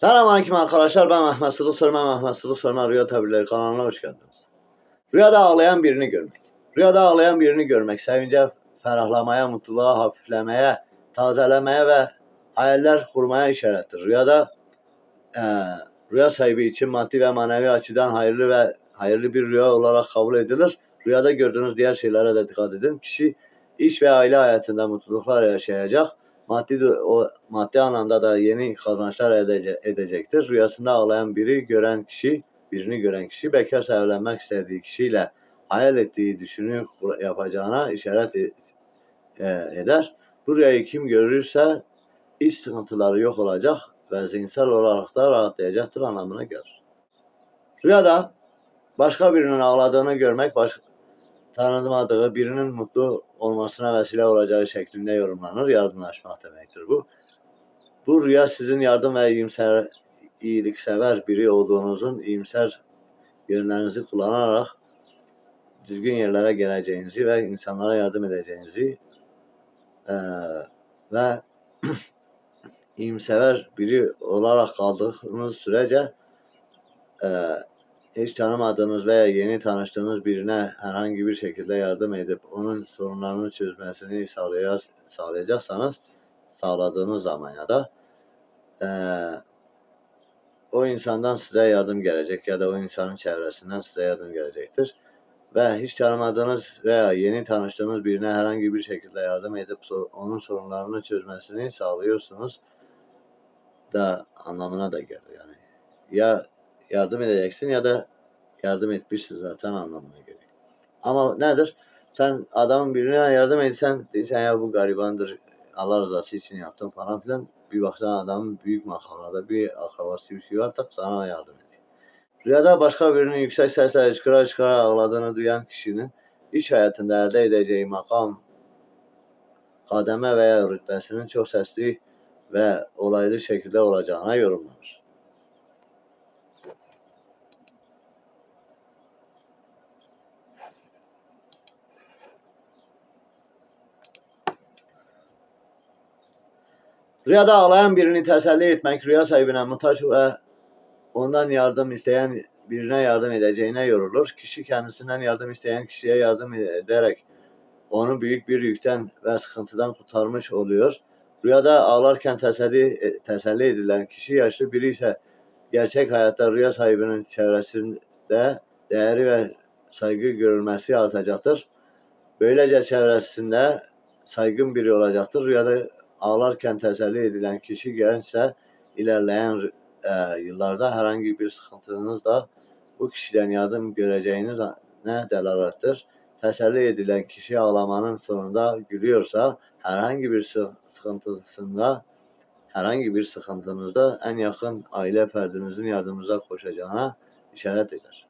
Selamünaleyküm arkadaşlar. Ben Mehmet Sılı Sorma. Mehmet Sılı Sorma Rüya Tabirleri kanalına hoş geldiniz. Rüyada ağlayan birini görmek. Rüyada ağlayan birini görmek sevince, ferahlamaya, mutluluğa, hafiflemeye, tazelemeye ve hayaller kurmaya işarettir. Rüyada eee, rüya sahibi için maddi ve manevi açıdan hayırlı ve hayırlı bir rüya olarak kabul edilir. Rüyada gördüğünüz diğer şeylere de dikkat edin. Kişi iş ve aile hayatında mutluluklar yaşayacak maddi o maddi anlamda da yeni kazançlar edece- edecektir. Rüyasında ağlayan biri gören kişi, birini gören kişi bekarsa evlenmek istediği kişiyle hayal ettiği düşünü yapacağına işaret e- e, eder. Bu rüyayı kim görürse iş sıkıntıları yok olacak ve zihinsel olarak da rahatlayacaktır anlamına gelir. Rüyada başka birinin ağladığını görmek baş, tanımadığı birinin mutlu olmasına vesile olacağı şeklinde yorumlanır. Yardımlaşmak demektir bu. Bu rüya sizin yardım ve iyimser, iyiliksever biri olduğunuzun iyimser yönlerinizi kullanarak düzgün yerlere geleceğinizi ve insanlara yardım edeceğinizi eee, ve iyimsever biri olarak kaldığınız sürece eee hiç tanımadığınız veya yeni tanıştığınız birine herhangi bir şekilde yardım edip onun sorunlarını çözmesini sağlayacaksanız sağladığınız zaman ya da eee, o insandan size yardım gelecek ya da o insanın çevresinden size yardım gelecektir. Ve hiç tanımadığınız veya yeni tanıştığınız birine herhangi bir şekilde yardım edip onun sorunlarını çözmesini sağlıyorsunuz da anlamına da gelir yani. Ya yardım edeceksin ya da yardım etmişsin zaten anlamına geliyor. Ama nedir? Sen adamın birine yardım etsen diysen ya bu garibandır Allah rızası için yaptım falan filan bir baksan adamın büyük makamlarda bir akrabası bir şey var tak sana yardım ediyor. Rüyada başka birinin yüksek sesle çıkara çıkara ağladığını duyan kişinin iş hayatında elde edeceği makam, kademe veya rütbesinin çok sesli ve olaylı şekilde olacağına yorumlanır. Rüyada ağlayan birini teselli etmek, rüya sahibine muhtaç ve ondan yardım isteyen birine yardım edeceğine yorulur. Kişi kendisinden yardım isteyen kişiye yardım ederek onu büyük bir yükten ve sıkıntıdan kurtarmış oluyor. Rüyada ağlarken teselli, teselli edilen kişi yaşlı biri ise gerçek hayatta rüya sahibinin çevresinde değeri ve saygı görülmesi artacaktır. Böylece çevresinde saygın biri olacaktır. Rüyada ağlarken teselli edilen kişi gençse ilerleyen e, yıllarda herhangi bir sıkıntınız da bu kişiden yardım göreceğiniz ne delalettir. Teselli edilen kişi ağlamanın sonunda gülüyorsa herhangi bir sı- sıkıntısında herhangi bir sıkıntınızda en yakın aile ferdinizin yardımınıza koşacağına işaret eder.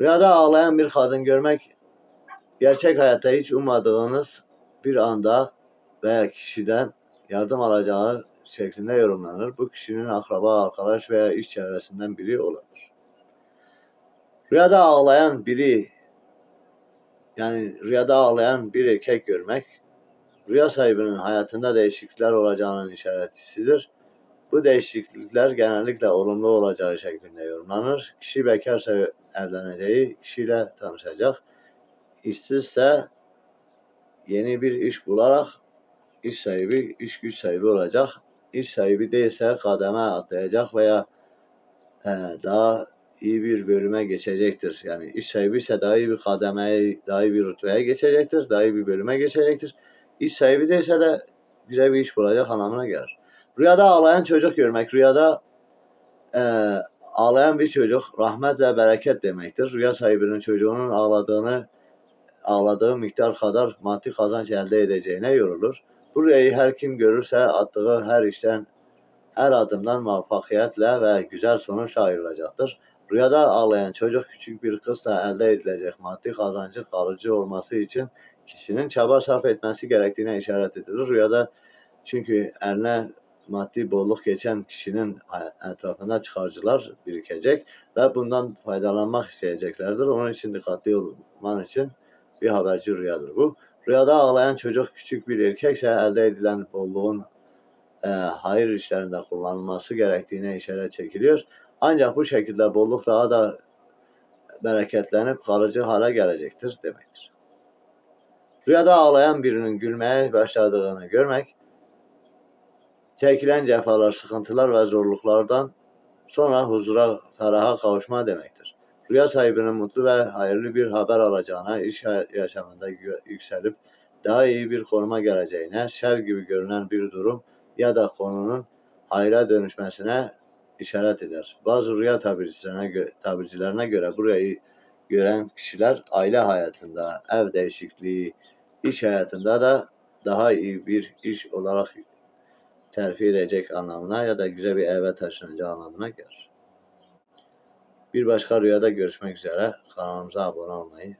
Rüyada ağlayan bir kadın görmek gerçek hayatta hiç ummadığınız bir anda veya kişiden yardım alacağı şeklinde yorumlanır. Bu kişinin akraba, arkadaş veya iş çevresinden biri olabilir. Rüyada ağlayan biri yani rüyada ağlayan bir erkek görmek rüya sahibinin hayatında değişiklikler olacağının işaretisidir. Bu değişiklikler genellikle olumlu olacağı şeklinde yorumlanır. Kişi bekarsa evleneceği kişiyle tanışacak. İşsizse yeni bir iş bularak iş sahibi, iş güç sahibi olacak. İş sahibi değilse kademe atlayacak veya e, daha iyi bir bölüme geçecektir. Yani iş sahibi ise daha iyi bir kademeye, daha iyi bir rütbeye geçecektir. Daha iyi bir bölüme geçecektir. İş sahibi değilse de güzel bir iş bulacak anlamına gelir. Rüyada ağlayan çocuk görmek. Rüyada e, ağlayan bir çocuk rahmet ve bereket demektir. Rüya sahibinin çocuğunun ağladığını ağladığı miktar kadar maddi kazanç elde edeceğine yorulur. Bu rüyayı her kim görürse attığı her işten, her adımdan muvaffakiyetle ve güzel sonuçla ayrılacaktır. Rüyada ağlayan çocuk küçük bir kızla elde edilecek maddi kazancın kalıcı olması için kişinin çaba sarf etmesi gerektiğine işaret edilir. Rüyada çünkü eline maddi bolluk geçen kişinin etrafında çıkarcılar birikecek ve bundan faydalanmak isteyeceklerdir. Onun için dikkatli olman için bir haberci rüyadır bu. Rüyada ağlayan çocuk küçük bir erkekse elde edilen bolluğun e, hayır işlerinde kullanılması gerektiğine işaret çekiliyor. Ancak bu şekilde bolluk daha da bereketlenip kalıcı hale gelecektir demektir. Rüyada ağlayan birinin gülmeye başladığını görmek, çekilen cefalar, sıkıntılar ve zorluklardan sonra huzura, feraha kavuşma demektir. Rüya sahibinin mutlu ve hayırlı bir haber alacağına, iş yaşamında yü- yükselip daha iyi bir konuma geleceğine, şer gibi görünen bir durum ya da konunun hayra dönüşmesine işaret eder. Bazı rüya tabircilerine, gö- tabircilerine göre bu rüyayı gören kişiler aile hayatında, ev değişikliği, iş hayatında da daha iyi bir iş olarak terfi edecek anlamına ya da güzel bir eve taşınacağı anlamına gelir. Bir başka rüyada görüşmek üzere. Kanalımıza abone olmayı